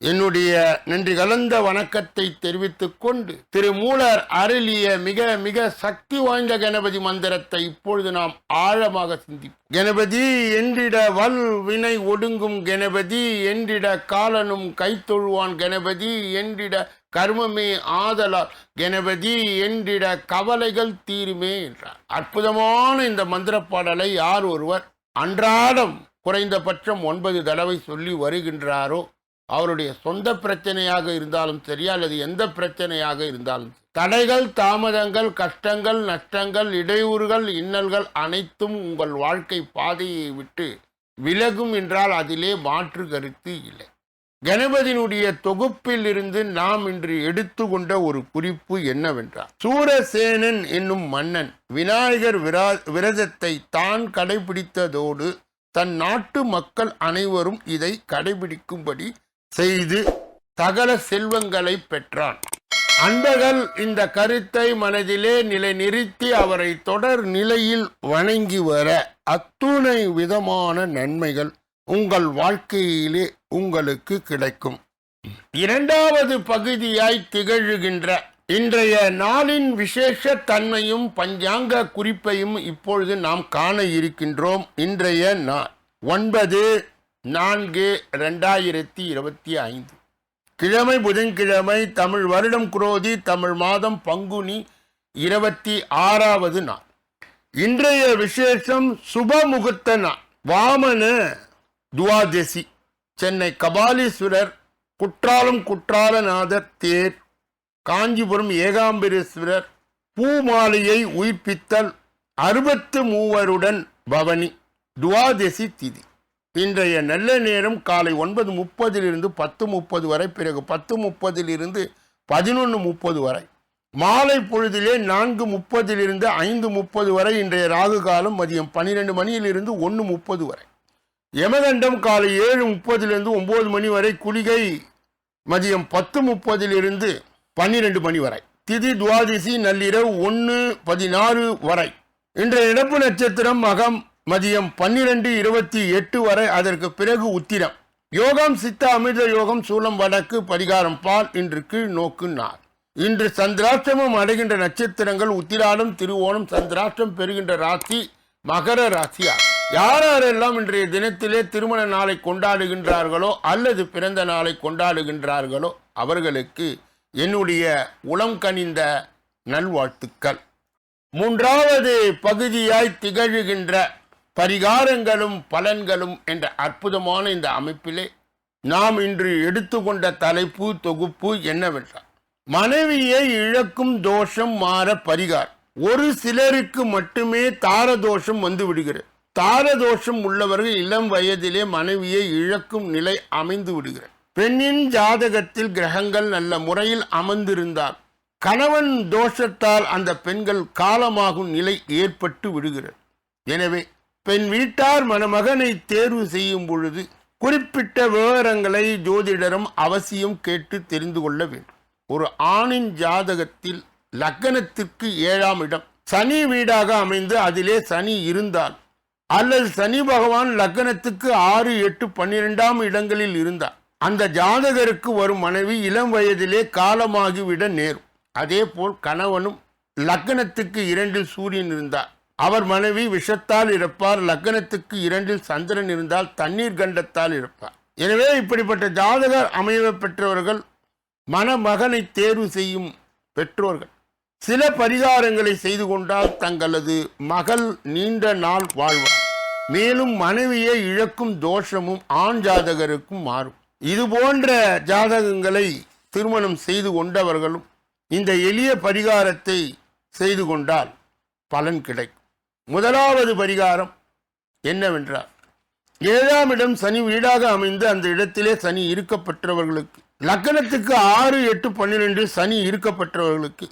என்னுடைய நன்றி கலந்த வணக்கத்தை தெரிவித்துக் கொண்டு திரு மூலர் அருளிய மிக மிக சக்தி வாய்ந்த கணபதி மந்திரத்தை இப்பொழுது நாம் ஆழமாக சிந்திப்போம். கணபதி என்றிட வல் வினை ஒடுங்கும் கணபதி என்றிட காலனும் கைத்தொழுவான் கணபதி என்றிட கர்மமே ஆதலால் கணபதி என்றிட கவலைகள் தீருமே என்றார். அற்புதமான இந்த மந்திர பாடலை யார் ஒருவர் அன்றாடம் குறைந்தபட்சம் ஒன்பது தடவை சொல்லி வருகின்றாரோ அவருடைய சொந்த பிரச்சனையாக இருந்தாலும் சரி அல்லது எந்த பிரச்சனையாக இருந்தாலும் தடைகள் தாமதங்கள் கஷ்டங்கள் நஷ்டங்கள் இடையூறுகள் இன்னல்கள் அனைத்தும் உங்கள் வாழ்க்கை பாதையை விட்டு விலகும் என்றால் அதிலே மாற்று கருத்து இல்லை. கணபதியினுடைய தொகுப்பில் இருந்து நாம் இன்று எடுத்துக்கொண்ட ஒரு குறிப்பு என்னவென்றால் சூரசேனன் என்னும் மன்னன் விநாயகர் விரா விரதத்தை தான் கடைபிடித்ததோடு தன் நாட்டு மக்கள் அனைவரும் இதை கடைபிடிக்கும்படி செய்து சகல செல்வங்களை பெற்றான். அன்பர்கள் இந்த கருத்தை மனதிலே நிலைநிறுத்தி அவரை தொடர் நிலையில் வணங்கி வர அத்துணை விதமான நன்மைகள் உங்கள் வாழ்க்கையிலே உங்களுக்கு கிடைக்கும். இரண்டாவது பகுதியாய் திகழ்கின்ற இன்றைய நாளின் விசேஷ தன்மையும் பஞ்சாங்க குறிப்பையும் இப்பொழுது நாம் காண இருக்கின்றோம். இன்றைய நாள் ஒன்பது நான்கு ரெண்டாயிரத்தி இருபத்தி ஐந்து. கிழமை புதன்கிழமை தமிழ் வருடம் குரோதி தமிழ் மாதம் பங்குனி இருபத்தி ஆறாவது நாள். இன்றைய விசேஷம் சுபமுகூர்த்த நாள். வாமன துவாதசி. சென்னை கபாலீஸ்வரர் குற்றாலம் குற்றாலநாதர் தேர் காஞ்சிபுரம் ஏகாம்பரேஸ்வரர் பூமாலையை உயிர்ப்பித்தல் அறுபத்து மூவருடன் பவனி. துவாதசி திதி. இன்றைய நல்ல நேரம் காலை ஒன்பது முப்பதிலிருந்து பத்து முப்பது வரை பிறகு பத்து முப்பதிலிருந்து பதினொன்று முப்பது வரை. மாலை பொழுதிலே நான்கு முப்பதிலிருந்து ஐந்து முப்பது வரை இன்றைய ராகு காலம் மதியம் பன்னிரெண்டு மணியிலிருந்து ஒன்று முப்பது வரை. யமகண்டம் காலை ஏழு முப்பதிலிருந்து ஒம்பது மணி வரை குளிகை மதியம் பத்து முப்பதிலிருந்து பன்னிரெண்டு மணி வரை. திதி துவாதிசி நள்ளிரவு ஒன்று பதினாறு வரை. இன்றைய இடப்பு நட்சத்திரம் மகம் மதியம் பன்னிரெண்டு இருபத்தி எட்டு வரை அதற்கு பிறகு உத்திரம். யோகம் சித்த அமிர்த யோகம் சூலம் வடக்கு பரிகாரம் பால் இன்று கீழ் நோக்கு நார். இன்று சந்திராஷ்டமம் அடைகின்ற நட்சத்திரங்கள் உத்திராடம் திருவோணம் சந்திராஷ்டம் பெறுகின்ற ராசி மகர ராசியார். யாரெல்லாம் இன்றைய தினத்திலே திருமண நாளை கொண்டாடுகின்றார்களோ அல்லது பிறந்த நாளை கொண்டாடுகின்றார்களோ அவர்களுக்கு என்னுடைய உளம் கனிந்த நல்வாழ்த்துக்கள். மூன்றாவது பகுதியாய் திகழ்கின்ற பரிகாரங்களும் பலன்களும் என்ற அற்புதமான இந்த அமைப்பிலே நாம் இன்று எடுத்துக்கொண்ட தலைப்பு தொகுப்பு என்னவென்றால் மனைவியை இழக்கும் தோஷம் மாற பரிகார் ஒரு சிலருக்கு மட்டுமே தாரதோஷம் வந்து விடுகிறது. தாரதோஷம் உள்ளவர்கள் இளம் வயதிலே மனைவியை இழக்கும் நிலை அமைந்து விடுகிறது. பெண்ணின் ஜாதகத்தில் கிரகங்கள் நல்ல முறையில் அமர்ந்திருந்தால் கணவன் தோஷத்தால் அந்த பெண்கள் காலமாகும் நிலை ஏற்பட்டு விடுகிறது. எனவே பெண் வீட்டார் மணமகனை தேர்வு செய்யும் பொழுது குறிப்பிட்ட விவரங்களை ஜோதிடரும் அவசியம் கேட்டு தெரிந்து கொள்ள வேண்டும். ஒரு ஆணின் ஜாதகத்தில் லக்கணத்திற்கு ஏழாம் இடம். சனி வீடாக அமைந்து அதிலே சனி இருந்தால் அல்லது சனி பகவான் லக்கணத்துக்கு ஆறு எட்டு பன்னிரெண்டாம் இடங்களில் இருந்தார் அந்த ஜாதகருக்கு வரும் மனைவி இளம் வயதிலே காலமாகிவிட நேரும். அதே போல் கணவனும் லக்கணத்துக்கு இரண்டில் சூரியன் இருந்தார். அவர் மனைவி விஷத்தால் இருப்பார் லக்னத்துக்கு இரண்டில் சந்திரன் இருந்தால் தண்ணீர் கண்டத்தால் இருப்பார் எனவே இப்படிப்பட்ட ஜாதகர் அமைய பெற்றவர்கள் மணமகனை தேர்வு செய்யும் பெற்றோர்கள் சில பரிகாரங்களை செய்து கொண்டால் தங்களது மகள் நீண்ட நாள் வாழ்வார். மேலும் மனைவியை இழக்கும் தோஷமும் ஆண் ஜாதகருக்கும் மாறும். இது போன்ற ஜாதகங்களை திருமணம் செய்து கொண்டவர்களும் இந்த எளிய பரிகாரத்தை செய்து கொண்டால் பலன் கிடைக்கும். முதலாவது பரிகாரம் என்னவென்றால் ஏழாம் இடம் சனி வீடாக அமைந்து அந்த இடத்திலே சனி இருக்கப்பட்டவர்களுக்கு லக்கணத்துக்கு ஆறு எட்டு பன்னிரெண்டு சனி இருக்கப்பட்டவர்களுக்கு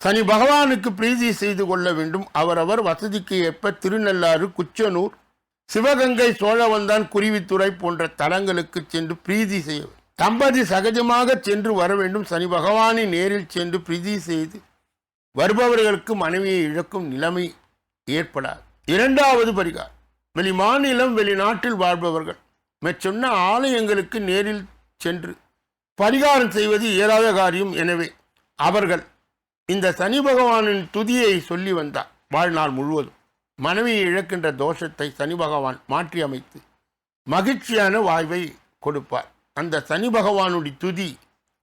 சனி பகவானுக்கு பிரீதி செய்து கொள்ள வேண்டும். அவரவர் வசதிக்கு ஏற்ப திருநள்ளாறு குச்சனூர் சிவகங்கை சோழவந்தான் குருவித்துறை போன்ற தலங்களுக்கு சென்று பிரீதி செய்ய தம்பதி சகஜமாக சென்று வர வேண்டும். சனி பகவானை நேரில் சென்று பிரீதி செய்து வருபவர்களுக்கு மனைவியை இழக்கும் நிலைமை ஏற்படாது. இரண்டாவது பரிகாரம். வெளி மாநிலம் வெளிநாட்டில் வாழ்பவர்கள். மேற்சொன்ன ஆலயங்களுக்கு நேரில் சென்று பரிகாரம் செய்வது இயலாத காரியம். எனவே அவர்கள் இந்த சனி பகவானின் துதியை சொல்லி வந்தார். வாழ்நாள் முழுவதும் மனைவியை இழக்கின்ற தோஷத்தை சனி பகவான் மாற்றி அமைத்து மகிழ்ச்சியான வாழ்வை கொடுப்பார். அந்த சனி பகவானுடைய துதி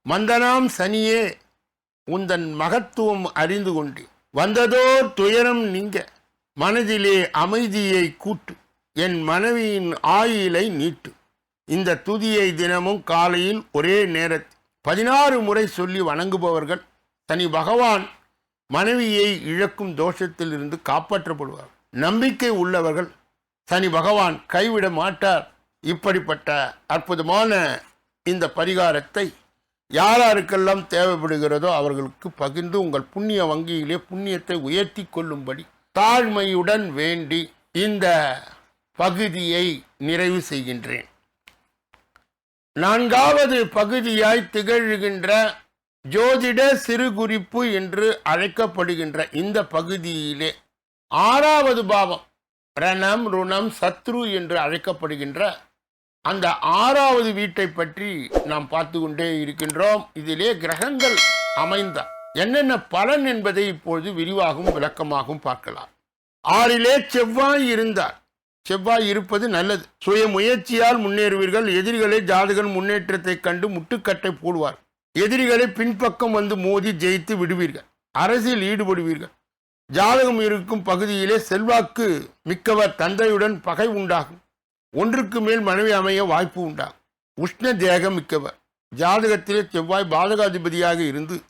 மந்தனாம் சனியே உந்தன் மகத்துவம் அறிந்து கொண்டு வந்ததோர் துயரம் நீங்க மனதிலே அமைதியை கூட்டு என் மனைவியின் ஆயுளை நீட்டு. இந்த துதியை தினமும் காலையில் ஒரே நேரத்தில் பதினாறு முறை சொல்லி வணங்குபவர்கள் தனி பகவான் மனைவியை இழக்கும் தோஷத்திலிருந்து காப்பாற்றப்படுவார். நம்பிக்கை உள்ளவர்கள் தனி பகவான் கைவிட மாட்டார். இப்படிப்பட்ட அற்புதமான இந்த பரிகாரத்தை யாராருக்கெல்லாம் தேவைப்படுகிறதோ அவர்களுக்கு பகிர்ந்து உங்கள் புண்ணிய வங்கியிலே புண்ணியத்தை உயர்த்தி கொள்ளும்படி தாழ்மையுடன் வேண்டி இந்த பகுதியை நிறைவு செய்கின்றேன். நான்காவது பகுதியாய் திகழ்கின்ற ஜோதிட சிறு குறிப்பு என்று அழைக்கப்படுகின்ற இந்த பகுதியிலே ஆறாவது பாவம் ரணம் ருணம் சத்ரு என்று அழைக்கப்படுகின்ற அந்த ஆறாவது வீட்டை பற்றி நாம் பார்த்து கொண்டே இருக்கின்றோம். இதிலே கிரகங்கள் அமைந்த என்னென்ன பலன் என்பதை இப்பொழுது விரிவாகவும் விளக்கமாகவும் பார்க்கலாம். ஆறிலே செவ்வாய் இருந்தார். செவ்வாய் இருப்பது நல்லது. சுய முயற்சியால் முன்னேறுவீர்கள். எதிரிகளை ஜாதகன் முன்னேற்றத்தைக் கண்டு முட்டுக்கட்டை போடுவார். எதிரிகளை பின்பக்கம் வந்து மோதி ஜெயித்து விடுவீர்கள். அரசியல் ஈடுபடுவீர்கள். ஜாதகம் இருக்கும் பகுதியிலே செல்வாக்கு மிக்கவர் தந்தையுடன் பகை உண்டாகும். ஒன்றுக்கு மேல் மனைவி அமைய வாய்ப்பு உண்டாகும். உஷ்ண தேகம் மிக்கவர். ஜாதகத்திலே செவ்வாய் பாதகாதிபதியாக இருந்து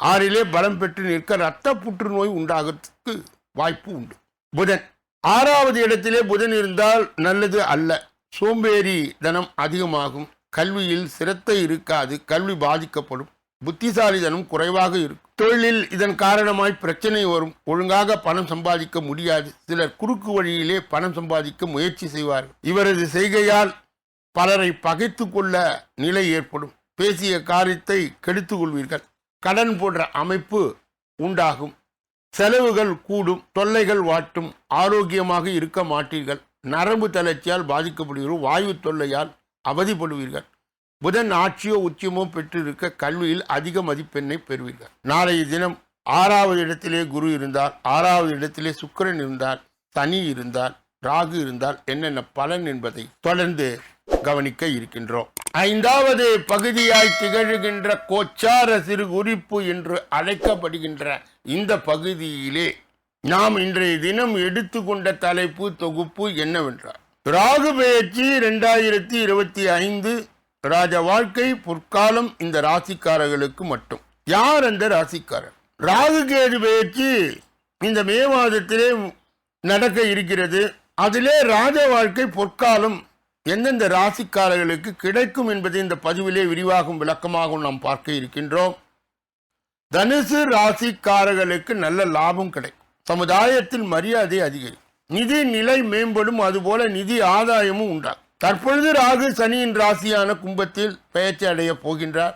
ஆறிலே பலம் பெற்று நிற்க இரத்த புற்றுநோய் உண்டாகிறதுக்கு வாய்ப்பு உண்டு. புதன். ஆறாவது இடத்திலே புதன் இருந்தால் நல்லது அல்ல. சோம்பேறி தனம் அதிகமாகும். கல்வியில் சிரத்தை இருக்காது. கல்வி பாதிக்கப்படும். புத்திசாலிதனம் குறைவாக இருக்கும். தொழிலில் இதன் காரணமாய் பிரச்சனை வரும். ஒழுங்காக பணம் சம்பாதிக்க முடியாது. சிலர் குறுக்கு வழியிலே பணம் சம்பாதிக்க முயற்சி செய்வார்கள். இவரது செய்கையால் பலரை பகைத்து கொள்ள நிலை ஏற்படும். பேசிய காரியத்தை கெடுத்துக் கொள்வீர்கள். கடன் போன்ற அமைப்பு உண்டாகும். செலவுகள் கூடும் தொல்லைகள் வாட்டும் ஆரோக்கியமாக இருக்க மாட்டீர்கள். நரம்பு தளர்ச்சியால் பாதிக்கப்படுவீர்கள் வாயு தொல்லையால் அவதிப்படுவீர்கள். புதன் ஆட்சியோ உச்சியமோ பெற்றிருக்க கல்வியில் அதிக மதிப்பெண்ணை பெறுவீர்கள். நாளைய தினம் ஆறாவது இடத்திலே குரு இருந்தால் ஆறாவது இடத்திலே சுக்கிரன் இருந்தால் சனி இருந்தால் ராகு இருந்தால் என்னென்ன பலன் என்பதை தொடர்ந்து கவனிக்க இருக்கின்றோம். ஐந்தாவது பகுதியாய் திகழ்கின்ற கோச்சார சிறு குறிப்பு என்று அழைக்கப்படுகின்ற இந்த பகுதியிலே நாம் இன்றைய தினம் எடுத்துக்கொண்ட தலைப்பு தொகுப்பு என்னவென்றால் ராகு பெயர்ச்சி இரண்டாயிரத்தி இருபத்தி ஐந்து ராஜ வாழ்க்கை பொற்காலம் இந்த ராசிக்காரர்களுக்கு மட்டும். யார் அந்த ராசிக்காரர்? ராகு கேது பெயர்ச்சி இந்த மே மாதத்திலே நடக்க இருக்கிறது. அதிலே ராஜ வாழ்க்கை பொற்காலம் எந்தெந்த ராசிக்காரர்களுக்கு கிடைக்கும் என்பதை இந்த பதிவிலே விரிவாகும் விளக்கமாகவும் நாம் பார்க்க இருக்கின்றோம். தனுசு ராசிக்காரர்களுக்கு நல்ல லாபம் கிடைக்கும். சமுதாயத்தில் மரியாதை அதிகரிக்கும். நிதி நிலை மேம்படும் அதுபோல நிதி ஆதாயமும் உண்டாகும். தற்பொழுது ராகு சனியின் ராசியான கும்பத்தில் பெயர்ச்சி அடைய போகின்றார்.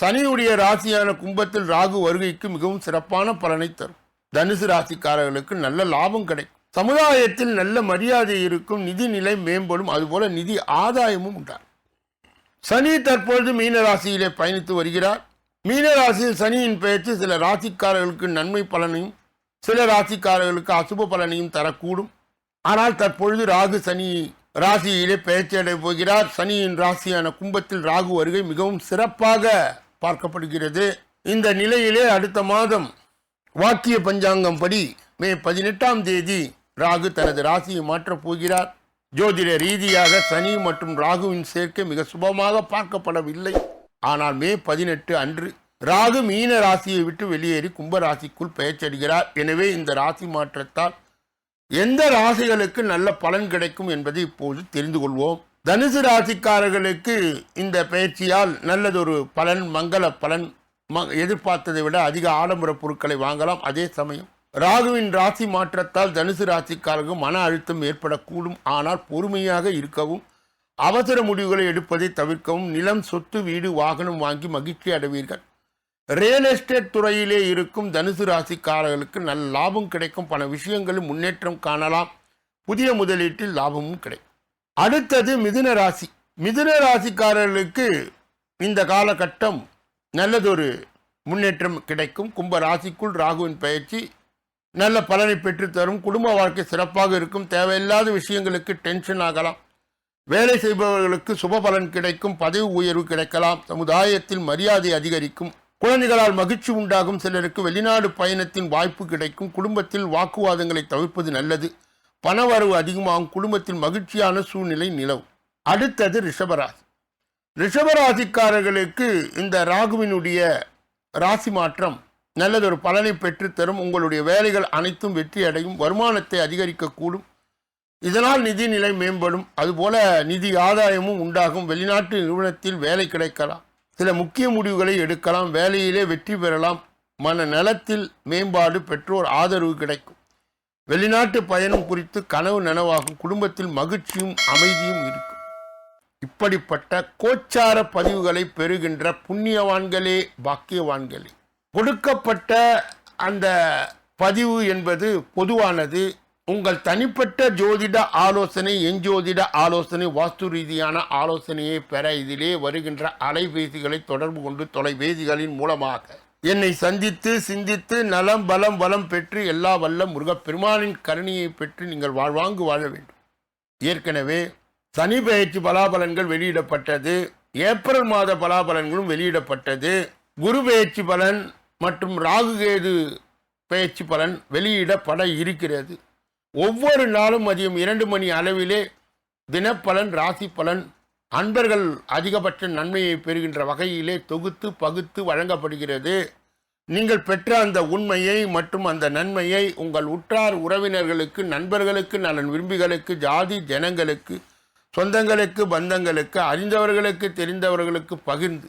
சனியுடைய ராசியான கும்பத்தில் ராகு வருகைக்கு மிகவும் சிறப்பான பலனை தரும். தனுசு ராசிக்காரர்களுக்கு நல்ல லாபம் கிடைக்கும். சமுதாயத்தில் நல்ல மரியாதை இருக்கும் நிதி நிலை மேம்படும். அதுபோல நிதி ஆதாயமும் உண்டார் சனி தற்பொழுது மீனராசியிலே பயணித்து வருகிறார். மீனராசியில் சனியின் பெயர்ச்சி சில ராசிக்காரர்களுக்கு நன்மை பலனையும் சில ராசிக்காரர்களுக்கு அசுப பலனையும் தரக்கூடும். ஆனால் தற்பொழுது ராகு சனி ராசியிலே பெயர்ச்சி அடைய போகிறார். சனியின் ராசியான கும்பத்தில் ராகு வருகை மிகவும் சிறப்பாக பார்க்கப்படுகிறது. இந்த நிலையிலே அடுத்த மாதம் வாக்கிய பஞ்சாங்கம் படி மே பதினெட்டாம் தேதி ராகு தனது ராசியை மாற்றப் போகிறார். ஜோதிட ரீதியாக சனி மற்றும் ராகுவின் சேர்க்கை மிக சுபமாக பார்க்கப்படவில்லை. ஆனால் மே பதினெட்டு அன்று ராகு மீன ராசியை விட்டு வெளியேறி கும்ப ராசிக்குள் பெயர்ச்சடைகிறார் எனவே இந்த ராசி மாற்றத்தால் எந்த ராசிகளுக்கு நல்ல பலன் கிடைக்கும் என்பதை இப்போது தெரிந்து கொள்வோம். தனுசு ராசிக்காரர்களுக்கு இந்த பயிற்சியால் நல்லதொரு பலன் மங்கள பலன் ம- எதிர்பார்த்ததை விட அதிக ஆடம்பர பொருட்களை வாங்கலாம். அதே சமயம் ராகுவின் ராசி மாற்றத்தால் தனுசு ராசிக்காரர்கள் மன அழுத்தம் ஏற்படக்கூடும். ஆனால் பொறுமையாக இருக்கவும் அவசர முடிவுகளை எடுப்பதை தவிர்க்கவும் நிலம் சொத்து வீடு வாகனம் வாங்கி மகிழ்ச்சி அடைவீர்கள். ரியல் எஸ்டேட் துறையிலே இருக்கும் தனுசு ராசிக்காரர்களுக்கு நல்ல லாபம் கிடைக்கும். பல விஷயங்களில் முன்னேற்றம் காணலாம். புதிய முதலீட்டில் லாபமும் கிடைக்கும் அடுத்தது மிதுன ராசி. மிதுன ராசிக்காரர்களுக்கு இந்த காலகட்டம் நல்லதொரு முன்னேற்றம் கிடைக்கும். கும்ப ராசிக்குள் ராகுவின் பயிற்சி நல்ல பலனை பெற்றுத்தரும். குடும்ப வாழ்க்கை சிறப்பாக இருக்கும். தேவையில்லாத விஷயங்களுக்கு டென்ஷன் ஆகலாம். வேலை செய்பவர்களுக்கு சுப பலன் கிடைக்கும். பதவி உயர்வு கிடைக்கலாம். சமுதாயத்தில் மரியாதை அதிகரிக்கும். குழந்தைகளால் மகிழ்ச்சி உண்டாகும். சிலருக்கு வெளிநாடு பயணத்தின் வாய்ப்பு கிடைக்கும். குடும்பத்தில் வாக்குவாதங்களை தவிர்ப்பது நல்லது. பணவரவு அதிகமாகும். குடும்பத்தில் மகிழ்ச்சியான சூழ்நிலை நிலவும். அடுத்தது ரிஷபராசி. ரிஷபராசிக்காரர்களுக்கு இந்த ராகுவினுடைய ராசி மாற்றம் நல்லதொரு பலனை பெற்றுத்தரும் உங்களுடைய வேலைகள் அனைத்தும் வெற்றி அடையும். வருமானத்தை அதிகரிக்கக்கூடும். இதனால் நிதி நிலை மேம்படும். அதுபோல நிதி ஆதாயமும் உண்டாகும். வெளிநாட்டு நிறுவனத்தில் வேலை கிடைக்கலாம். சில முக்கிய முடிவுகளை எடுக்கலாம். வேலையிலே வெற்றி பெறலாம். மன நலத்தில் மேம்பாடு பெற்றோர் ஆதரவு கிடைக்கும். வெளிநாட்டு பயணம் குறித்து கனவு நனவாகும். குடும்பத்தில் மகிழ்ச்சியும் அமைதியும் இருக்கும். இப்படிப்பட்ட கோச்சார பதிவுகளை பெறுகின்ற புண்ணியவான்களே பாக்கியவான்களே. கொடுக்கப்பட்ட அந்த பதிவு என்பது பொதுவானது. உங்கள் தனிப்பட்ட ஜோதிட ஆலோசனை எஞ்சோதிட ஆலோசனை வாஸ்து ரீதியான ஆலோசனையை பெற இதிலே வருகின்ற அலைபேசிகளை தொடர்பு கொண்டு தொலைபேசிகளின் மூலமாக என்னை சந்தித்து சிந்தித்து நலம் பலம் வளம் பெற்று எல்லா வல்ல முருகப்பெருமானின் கருணையை பெற்று நீங்கள் வாழ்வாங்கு வாழ வேண்டும். ஏற்கனவே சனி பெயர்ச்சி பலாபலன்கள் வெளியிடப்பட்டது. ஏப்ரல் மாத பலாபலன்களும் வெளியிடப்பட்டது. குரு பெயர்ச்சி பலன் மற்றும் ராகு கேது பலன் வெளியிடப்பட இருக்கிறது. ஒவ்வொரு நாளும் மதியம் இரண்டு மணி அளவிலே தினப்பலன் ராசி பலன் அன்பர்கள் அதிகபட்ச நன்மையை பெறுகின்ற வகையிலே தொகுத்து பகுத்து வழங்கப்படுகிறது. நீங்கள் பெற்ற அந்த உண்மையை மற்றும் அந்த நன்மையை உங்கள் உற்றார் உறவினர்களுக்கு நண்பர்களுக்கு நலன் விரும்பிகளுக்கு ஜாதி ஜனங்களுக்கு சொந்தங்களுக்கு பந்தங்களுக்கு அறிந்தவர்களுக்கு தெரிந்தவர்களுக்கு பகிர்ந்து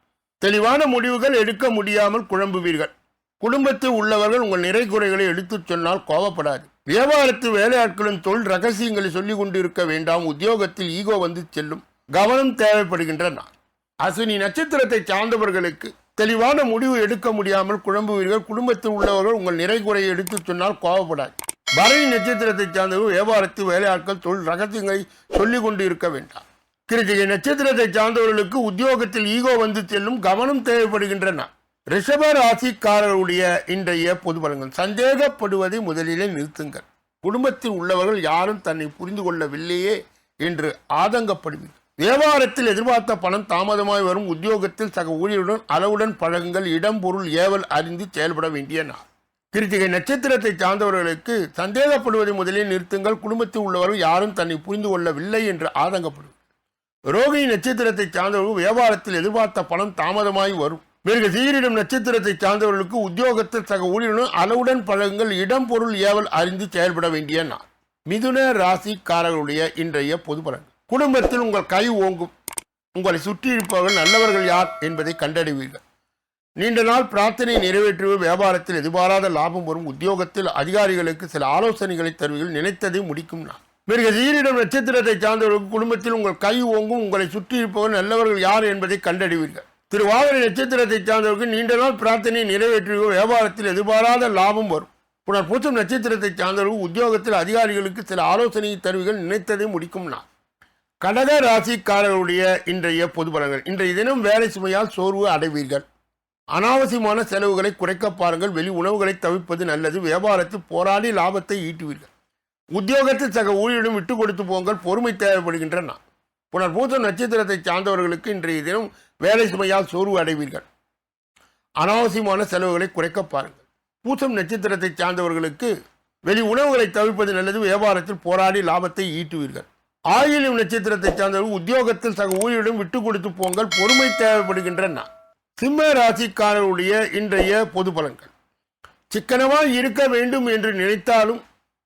தெளிவான முடிவுகள் எடுக்க முடியாமல் குழம்புவீர்கள். குடும்பத்தில் உள்ளவர்கள் உங்கள் நிறை குறைகளை எடுத்துச் சொன்னால் கோவப்படாது. வியாபாரத்து வேலையாட்களும் தொழில் ரகசியங்களை சொல்லிக் கொண்டிருக்க வேண்டாம். உத்தியோகத்தில் ஈகோ வந்து செல்லும். கவனம் தேவைப்படுகின்றன அஸ்வினி நட்சத்திரத்தை சார்ந்தவர்களுக்கு தெளிவான முடிவு எடுக்க முடியாமல் குழம்புவீர்கள். குடும்பத்தில் உள்ளவர்கள் உங்கள் நிறை குறையை எடுத்துச் சொன்னால் கோவப்படாது. பரணி நட்சத்திரத்தை சார்ந்தவர்கள் வியாபாரத்து வேலையாட்கள் தொழில் ரகசியங்களை சொல்லிக் கொண்டு இருக்க வேண்டாம். கிருத்திகை நட்சத்திரத்தை சார்ந்தவர்களுக்கு உத்தியோகத்தில் ஈகோ வந்து செல்லும் கவனம் தேவைப்படுகின்றன. ரிஷப ராசிக்காரருடைய இன்றைய பொது பலங்கள் சந்தேகப்படுவதை முதலிலே நிறுத்துங்கள். குடும்பத்தில் உள்ளவர்கள் யாரும் தன்னை புரிந்து கொள்ளவில்லையே என்று ஆதங்கப்படுவீர்கள். வியாபாரத்தில் எதிர்பார்த்த பணம் தாமதமாய் வரும். உத்தியோகத்தில் சக ஊழியருடன் அளவுடன் பழகுங்கள். இடம் பொருள் ஏவல் அறிந்து செயல்பட வேண்டிய நாள். கிருத்திகை நட்சத்திரத்தை சார்ந்தவர்களுக்கு சந்தேகப்படுவதை முதலில் நிறுத்துங்கள். குடும்பத்தில் உள்ளவர்கள் யாரும் தன்னை புரிந்து கொள்ளவில்லை என்று ஆதங்கப்படுவீர்கள். ரோகிணி நட்சத்திரத்தை சார்ந்தவர்கள் வியாபாரத்தில் எதிர்பார்த்த பணம் தாமதமாய் வரும். மிருக சீரிடம் நட்சத்திரத்தை சார்ந்தவர்களுக்கு உத்தியோகத்தில் சக ஊழியர்களும் அளவுடன் பழகுங்கள் இடம் பொருள் ஏவல் அறிந்து செயல்பட வேண்டிய நாள். மிதுன ராசிக்காரர்களுடைய இன்றைய பொது பலன். குடும்பத்தில் உங்கள் கை ஓங்கும். உங்களை சுற்றியிருப்பவர்கள் நல்லவர்கள் யார் என்பதை கண்டறிவீர்கள். நீண்ட நாள் பிரார்த்தனை நிறைவேற்றுவ வியாபாரத்தில் எதிர்பாராத லாபம் வரும். உத்தியோகத்தில் அதிகாரிகளுக்கு சில ஆலோசனைகளை தருவீர்கள். நினைத்ததை முடிக்கும் நாள். மிருக சீரிடம் நட்சத்திரத்தை சார்ந்தவர்கள் குடும்பத்தில் உங்கள் கை ஓங்கும் உங்களை சுற்றி இருப்பவர் நல்லவர்கள் யார் என்பதை கண்டறிவீர்கள். திருவாதிரை நட்சத்திரத்தை சார்ந்தவர்கள் நீண்ட நாள் பிரார்த்தனை நிறைவேற்றுவ வியாபாரத்தில் எதிர்பாராத லாபம் வரும். புனர் பூசம் நட்சத்திரத்தை சார்ந்தவர்கள் உத்தியோகத்தில் அதிகாரிகளுக்கு சில ஆலோசனை தருவிகள் நினைத்ததை முடிக்கும் நான் கடக ராசிக்காரர்களுடைய இன்றைய பொது பலங்கள் இன்றைய தினம் வேலை சுமையால் சோர்வு அடைவீர்கள். அனாவசியமான செலவுகளை குறைக்க பாருங்கள். வெளி உணவுகளை தவிர்ப்பது நல்லது. வியாபாரத்தில் போராடி லாபத்தை ஈட்டுவீர்கள். உத்தியோகத்தில் சக ஊழியரிடம் விட்டு கொடுத்து போங்கள் பொறுமை தேவைப்படுகின்றன. புனர் பூச நட்சத்திரத்தை சார்ந்தவர்களுக்கு இன்றைய தினம் வேலை சுமையால் சோர்வு அடைவீர்கள். அனாவசியமான செலவுகளை குறைக்க பாருங்கள். பூசம் நட்சத்திரத்தை சார்ந்தவர்களுக்கு வெளி உணவுகளை தவிர்ப்பது நல்லது வியாபாரத்தில் போராடி லாபத்தை ஈட்டுவீர்கள். ஆயிலும் நட்சத்திரத்தை சார்ந்தவர்கள் உத்தியோகத்தில் சக ஊழியரிடம் விட்டு கொடுத்து போங்கள் பொறுமை தேவைப்படுகின்றன. சிம்ம ராசிக்காரருடைய இன்றைய பொது பலன்கள். சிக்கனமாக இருக்க வேண்டும் என்று நினைத்தாலும்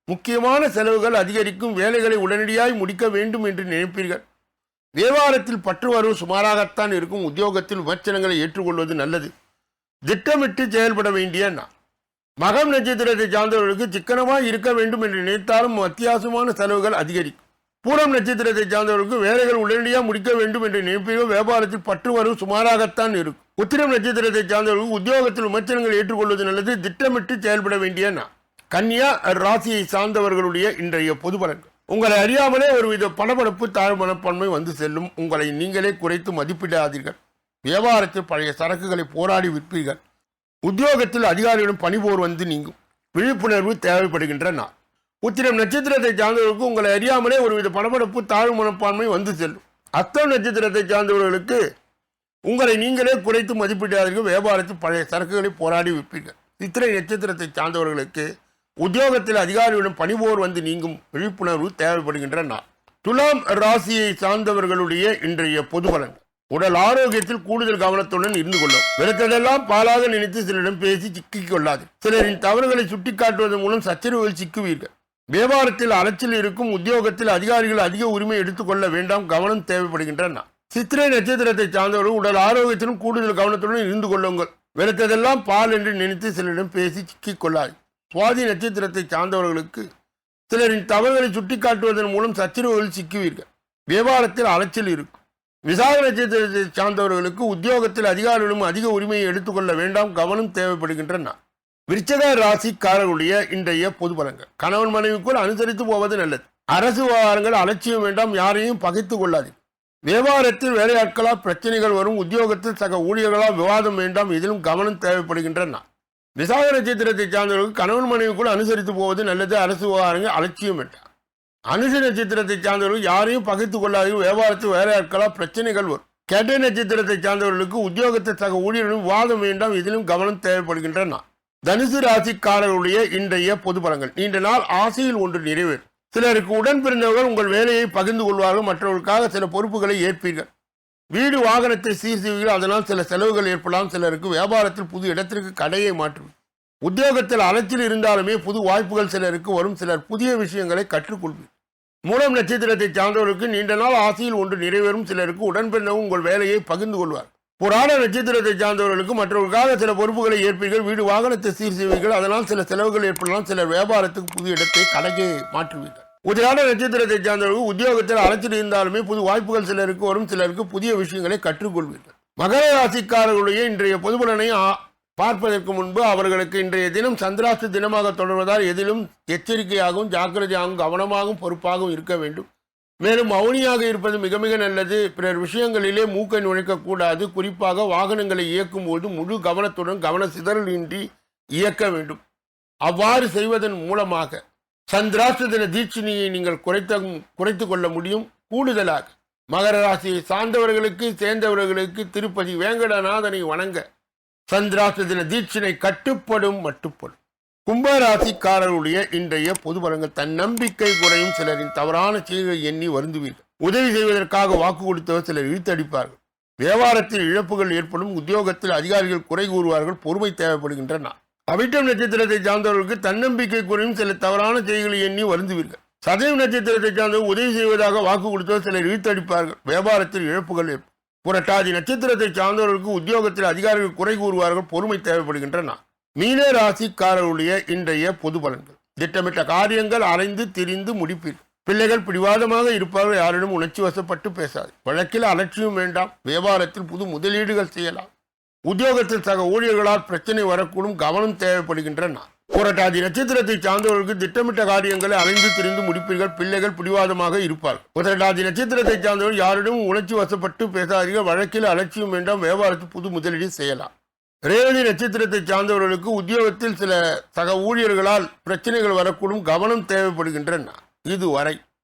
முக்கியமான செலவுகள் அதிகரிக்கும் வேலைகளை உடனடியாய் முடிக்க வேண்டும் என்று நினைப்பீர்கள். வியாபாரத்தில் பற்று வரவு சுமாராகத்தான் இருக்கும். உத்தியோகத்தில் விமர்சனங்களை ஏற்றுக்கொள்வது நல்லது. திட்டமிட்டு செயல்பட வேண்டிய நான் மகம் நட்சத்திரத்தை சார்ந்தவர்களுக்கு சிக்கனமாக இருக்க வேண்டும் என்று நினைத்தாலும் அத்தியாவசியமான செலவுகள் அதிகரிக்கும். பூரம் நட்சத்திரத்தை சார்ந்தவர்களுக்கு வேலைகள் உடனடியாக முடிக்க வேண்டும் என்று நினைப்பீர்கள். வியாபாரத்தில் பற்று வரவு சுமாராகத்தான் இருக்கும். உத்திரம் நட்சத்திரத்தை சார்ந்தவர்களுக்கு உத்தியோகத்தில் விமர்சனங்களை ஏற்றுக்கொள்வது நல்லது. திட்டமிட்டு செயல்பட வேண்டிய நான் கன்னியா ராசியை சார்ந்தவர்களுடைய இன்றைய பொது பலன்கள் உங்களை அறியாமலே ஒருவித படபடப்பு தாழ் மனப்பான்மை வந்து செல்லும். உங்களை நீங்களே குறைத்து மதிப்பிடாதீர்கள். வியாபாரத்தில் பழைய சரக்குகளை போராடி விற்பீர்கள். உத்தியோகத்தில் அதிகாரிகளிடம் பணிபோர் வந்து நீங்கும். விழிப்புணர்வு தேவைப்படுகின்ற நாள். உத்திரம் நட்சத்திரத்தை சார்ந்தவர்களுக்கு உங்களை அறியாமலே ஒருவித படபடப்பு தாழ்வு மனப்பான்மை வந்து செல்லும். அத்தம் நட்சத்திரத்தை சார்ந்தவர்களுக்கு உங்களை நீங்களே குறைத்து மதிப்பிடாதீர்கள். வியாபாரத்தில் பழைய சரக்குகளை போராடி விற்பீர்கள். சித்திரை நட்சத்திரத்தை சார்ந்தவர்களுக்கு உத்தியோகத்தில் அதிகாரியுடன் பணிபோர் வந்து நீங்கும் விழிப்புணர்வு தேவைப்படுகின்ற துலாம் ராசியை சார்ந்தவர்களுடைய இன்றைய பொது உடல் ஆரோக்கியத்தில் கூடுதல் கவனத்துடன் இருந்து கொள்ளும். விளக்கதெல்லாம் பாலாக நினைத்து சிலரிடம் பேசி சிக்கிக் கொள்ளாது சிலரின் தவறுகளை சுட்டிக்காட்டுவதன் மூலம் சச்சரவுகள் சிக்குவீர்கள். வியாபாரத்தில் அலைச்சல் இருக்கும் உத்தியோகத்தில் அதிகாரிகள் அதிக உரிமை எடுத்துக்கொள்ள வேண்டாம். கவனம் தேவைப்படுகின்றன சித்திரை நட்சத்திரத்தை சார்ந்தவர்கள் உடல் ஆரோக்கியத்திலும் கூடுதல் கவனத்துடன் இருந்து கொள்ளுங்கள். வெறுத்ததெல்லாம் பால் என்று நினைத்து சிலரிடம் பேசி சிக்கிக் கொள்ளாது சுவாதி நட்சத்திரத்தை சார்ந்தவர்களுக்கு சிலரின் தவறுகளை சுட்டிக்காட்டுவதன் மூலம் சச்சரவுகள் சிக்குவீர்கள். வியாபாரத்தில் அலைச்சல் இருக்கும். விசாக நட்சத்திரத்தை சார்ந்தவர்களுக்கு உத்தியோகத்தில் அதிகாரிகளும் அதிக உரிமையை எடுத்துக்கொள்ள வேண்டாம் கவனம் தேவைப்படுகின்றன. விருச்சக ராசிக்காரர்களுடைய இன்றைய பொது பலங்கள் கணவன் மனைவிக்குள் அனுசரித்து போவது நல்லது. அரசு விவகாரங்கள் அலட்சியம் வேண்டாம் யாரையும் பகைத்துக் கொள்ளாது வியாபாரத்தில் வேலையாட்களால் பிரச்சனைகள் வரும் உத்தியோகத்தில் சக ஊழியர்களால் விவாதம் வேண்டாம் இதிலும் கவனம் தேவைப்படுகின்றன. விசாக நட்சத்திரத்தை சார்ந்தவர்களுக்கு கணவன் மனைவிக்குள் அனுசரித்து போவது நல்லது அரசு விவகாரங்கள் அலட்சியம் வேண்டாம் அனுச நட்சத்திரத்தை சார்ந்தவர்கள் யாரையும் பகைத்துக் கொள்ளாது வியாபாரத்தில் வேலையாட்களால் பிரச்சனைகள் வரும். கேட்டை நட்சத்திரத்தை சார்ந்தவர்களுக்கு உத்தியோகத்தை சக ஊழியர்களும் விவாதம் வேண்டாம் இதிலும் கவனம் தேவைப்படுகின்றன. தனுசு ராசிக்காரர்களுடைய இன்றைய பொது பலங்கள் நீண்ட நாள் ஆசையில் ஒன்று நிறைவேறும். சிலருக்கு உடன் பிறந்தவர்கள் உங்கள் வேலையை பகிர்ந்து கொள்வார்கள் மற்றவர்களுக்காக சில பொறுப்புகளை ஏற்பீர்கள். வீடு வாகனத்தை சீர் செய்வீர்கள் அதனால் சில செலவுகள் ஏற்படலாம். சிலருக்கு வியாபாரத்தில் புது இடத்திற்கு கடையை மாற்றும். உத்தியோகத்தில் அலைச்சல் இருந்தாலுமே புது வாய்ப்புகள் சிலருக்கு வரும். சிலர் புதிய விஷயங்களை கற்றுக்கொள்வீர். மூலம் நட்சத்திரத்தை சார்ந்தவர்களுக்கு நீண்ட நாள் ஆசையில் ஒன்று நிறைவேறும். சிலருக்கு உடன்பிறந்தவும் உங்கள் வேலையை பகிர்ந்து கொள்வார். புராண நட்சத்திரத்தை சார்ந்தவர்களுக்கு மற்றவர்களுக்காக சில பொறுப்புகளை ஏற்பீர்கள். வீடு வாகனத்தை சீர் செய்வீர்கள் அதனால் சில செலவுகள் ஏற்படலாம். சிலர் வியாபாரத்துக்கு புது இடத்தை கடையை மாற்றுவீர்கள். உதிராட நட்சத்திரத்தை சார்ந்தவர்கள் உத்தியோகத்தில் அலைச்சல் இருந்தாலுமே புது வாய்ப்புகள் சிலருக்கு வரும் சிலருக்கு புதிய விஷயங்களை கற்றுக்கொள்வீர்கள். மகர ராசிக்காரர்களுடைய இன்றைய பொதுபலனை பார்ப்பதற்கு முன்பு அவர்களுக்கு இன்றைய தினம் சந்திராஷ்ட தினமாக தொடர்வதால் எதிலும் எச்சரிக்கையாகவும் ஜாக்கிரதையாகவும் கவனமாகவும் பொறுப்பாகவும் இருக்க வேண்டும். மேலும் மௌனியாக இருப்பது மிக மிக நல்லது. பிறர் விஷயங்களிலே மூக்கை நுழைக்கக்கூடாது. குறிப்பாக வாகனங்களை இயக்கும் போது முழு கவனத்துடன் கவன சிதறல் இன்றி இயக்க வேண்டும். அவ்வாறு செய்வதன் மூலமாக சந்திராஷ்ட தின தீட்சிணியை நீங்கள் குறைத்த குறைத்து கொள்ள முடியும். கூடுதலாக மகர ராசியை சார்ந்தவர்களுக்கு சேர்ந்தவர்களுக்கு திருப்பதி வேங்கடநாதனை வணங்க சந்திராஷ்ட தின தீட்சிணை கட்டுப்படும் மட்டுப்படும். கும்பராசிக்காரருடைய இன்றைய பொது பலங்கள் தன் நம்பிக்கை குறையும் சிலரின் தவறான செய்திகளை எண்ணி வருந்துவீர்கள். உதவி செய்வதற்காக வாக்கு கொடுத்தவர் சிலர் இழுத்தடிப்பார்கள். வியாபாரத்தில் இழப்புகள் ஏற்படும் உத்தியோகத்தில் அதிகாரிகள் குறை கூறுவார்கள் பொறுமை தேவைப்படுகின்றன. அவிட்டம் நட்சத்திரத்தை சார்ந்தவர்களுக்கு தன்னம்பிக்கை குறையும் சில தவறான செய்திகளை எண்ணி வருந்துவீர்கள். சதயம் நட்சத்திரத்தை சார்ந்தவர் உதவி செய்வதாக வாக்கு கொடுத்தவர் சிலர் இழுத்தடிப்பார்கள் வியாபாரத்தில் இழப்புகள் ஏற்படும். புரட்டாதி நட்சத்திரத்தை சார்ந்தவர்களுக்கு உத்தியோகத்தில் அதிகாரிகள் குறை கூறுவார்கள். பொறுமை தேவைப்படுகின்றன. மீன ராசிக்காரருடைய இன்றைய பொது பலன்கள். திட்டமிட்ட காரியங்கள் அலைந்து திரிந்து முடிப்பீர் பிள்ளைகள் பிடிவாதமாக இருப்பார்கள். யாரிடம் உணர்ச்சி வசப்பட்டு பேசாது. வழக்கில் அலட்சியம் வேண்டாம். வியாபாரத்தில் புது முதலீடுகள் செய்யலாம். உத்தியோகத்தில் சக ஊழியர்களால் பிரச்சனை வரக்கூடும் கவனம் தேவைப்படுகின்றன. புரட்டாதி நட்சத்திரத்தை சார்ந்தவர்களுக்கு திட்டமிட்ட காரியங்களை அலைந்து திரிந்து முடிப்பீர்கள். பிள்ளைகள் பிடிவாதமாக இருப்பார்கள். புரட்டாதி நட்சத்திரத்தை சார்ந்தவர்கள் யாரிடமும் உணர்ச்சி வசப்பட்டு பேசாதீர்கள். வழக்கில் அலட்சியம் வேண்டாம். வியாபாரத்தில் புது முதலீடு செய்யலாம். ரேவதி நட்சத்திரத்தை சார்ந்தவர்களுக்கு உத்தியோகத்தில் சில சக ஊழியர்களால் பிரச்சனைகள் வரக்கூடும். கவனம் தேவைப்படுகின்றன. இதுவரை